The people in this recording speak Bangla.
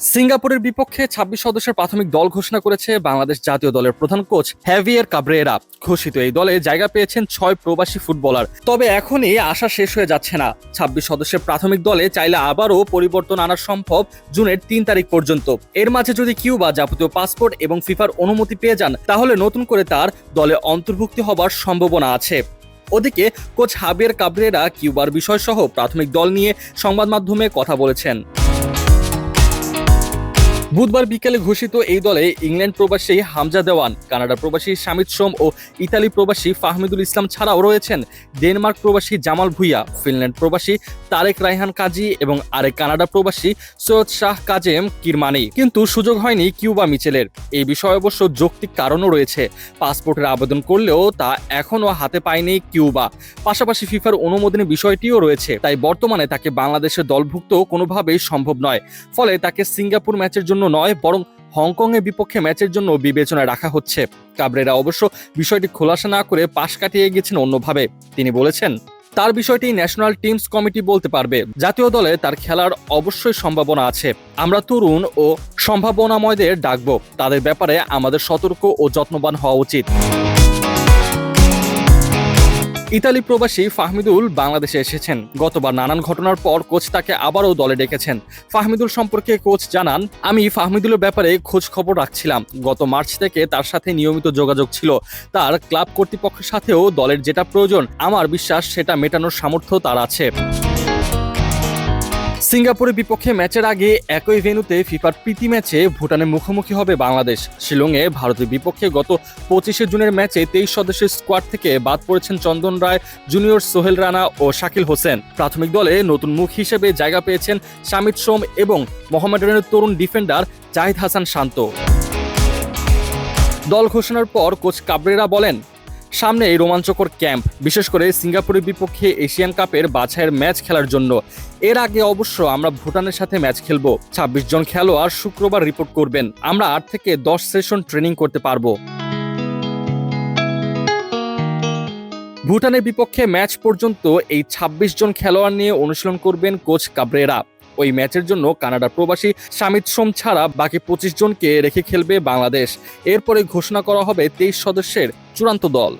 সিঙ্গাপুরের বিপক্ষে ছাব্বিশ সদস্যের প্রাথমিক দল ঘোষণা করেছে বাংলাদেশ জাতীয় দলের প্রধান কোচ হ্যাভিয়ার কাবরেরা। ঘোষিত এই দলে জায়গা পেয়েছেন ছয় প্রবাসী ফুটবলার। তবে এখনই আশা শেষ হয়ে যাচ্ছে না। ছাব্বিশ সদস্যের প্রাথমিক দলে চাইলে আবারও পরিবর্তন আনা সম্ভব জুনের তিন তারিখ পর্যন্ত। এর মাঝে যদি কিউবা যাবতীয় পাসপোর্ট এবং ফিফার অনুমতি পেয়ে যান, তাহলে নতুন করে তার দলে অন্তর্ভুক্তি হবার সম্ভাবনা আছে। ওদিকে, কোচ হাবিয়ার কাবরেরা কিউবার বিষয়সহ প্রাথমিক দল নিয়ে সংবাদ মাধ্যমে কথা বলেছেন। বুধবার বিকেলে ঘোষিত এই দলে ইংল্যান্ড প্রবাসী হামজা দেওয়ান কানাডা প্রবাসী শামিদ সোম ও ইতালি প্রবাসী ফাহমিদুল ইসলাম ছাড়াও রয়েছেন ডেনমার্ক প্রবাসী জামাল ভুইয়া, ফিনল্যান্ড প্রবাসী তারেক রায়হান কাজী এবং আরেক কানাডা প্রবাসী সৈয়দ শাহ কাজেম কিরমানি। কিন্তু সুযোগ হয়নি কিউবা মিচেলের। এই বিষয়ে অবশ্য যৌক্তিক কারণও রয়েছে। পাসপোর্টের আবেদন করলেও তা এখনও হাতে পায়নি কিউবা। পাশাপাশি ফিফার অনুমোদনের বিষয়টিও রয়েছে, তাই বর্তমানে তাকে বাংলাদেশের দলভুক্ত কোনোভাবেই সম্ভব নয়। ফলে তাকে সিঙ্গাপুর ম্যাচের জন্য নয়, বরং হংকংয়ের বিপক্ষে ম্যাচের জন্য বিবেচনায় রাখা হচ্ছে। কাবরেরা অবশ্য বিষয়টি খোলাসা না করে পাশ কাটিয়ে গেছেন অন্যভাবে। তিনি বলেছেন, তার বিষয়টি ন্যাশনাল টিমস কমিটি বলতে পারবে। জাতীয় দলে তার খেলার অবশ্যই সম্ভাবনা আছে। আমরা তরুণ ও সম্ভাবনাময়দের ডাকবো। তাদের ব্যাপারে আমাদের সতর্ক ও যত্নবান হওয়া উচিত। ইতালি প্রবাসী ফাহমিদুল বাংলাদেশে এসেছেন। গতবার নানান ঘটনার পর কোচ তাকে আবারও দলে ডেকেছেন। ফাহমিদুল সম্পর্কে কোচ জানান, আমি ফাহমিদুলের ব্যাপারে খোঁজ খবর রাখছিলাম। গত মার্চ থেকে তার সাথে নিয়মিত যোগাযোগ ছিল। তার ক্লাব কর্তৃপক্ষের সাথেও দলের যেটা প্রয়োজন, আমার বিশ্বাস সেটা মেটানোর সামর্থ্য তার আছে। সিঙ্গাপুরের বিপক্ষে ম্যাচের আগে একই ভেন্যুতে ফিফার প্রীতি ম্যাচে ভুটানের মুখোমুখি হবে বাংলাদেশ। শিলংয়ে ভারতের বিপক্ষে গত পঁচিশে জুনের ম্যাচে তেইশ সদস্যের স্কোয়াড থেকে বাদ পড়েছেন চন্দন রায়, জুনিয়র সোহেল রানা ও শাকিল হোসেন। প্রাথমিক দলে নতুন মুখ হিসেবে জায়গা পেয়েছেন শামিদ সোম এবং মোহামেডানের তরুণ ডিফেন্ডার জাহিদ হাসান শান্ত। দল ঘোষণার পর কোচ কাবরেরা বলেন সামনে এই রোমাঞ্চকর ক্যাম্প, বিশেষ করে সিঙ্গাপুরের বিপক্ষে এশিয়ান কাপের বাছাইয়ের ম্যাচ খেলার জন্য। এর আগে অবশ্য আমরা ভুটানের সাথে ম্যাচ খেলব। ছাব্বিশ জন খেলোয়াড় শুক্রবার রিপোর্ট করবেন। আমরা আট থেকে দশ সেশন ট্রেনিং করতে পারব। ভুটানের বিপক্ষে ম্যাচ পর্যন্ত এই ২৬ জন খেলোয়াড় নিয়ে অনুশীলন করবেন কোচ কাবরেরা। ওই ম্যাচের জন্য কানাডা প্রবাসী সামিত সোম ছাড়া বাকি পঁচিশ জনকে রেখে খেলবে বাংলাদেশ। এরপরে ঘোষণা করা হবে তেইশ সদস্যের চূড়ান্ত দল।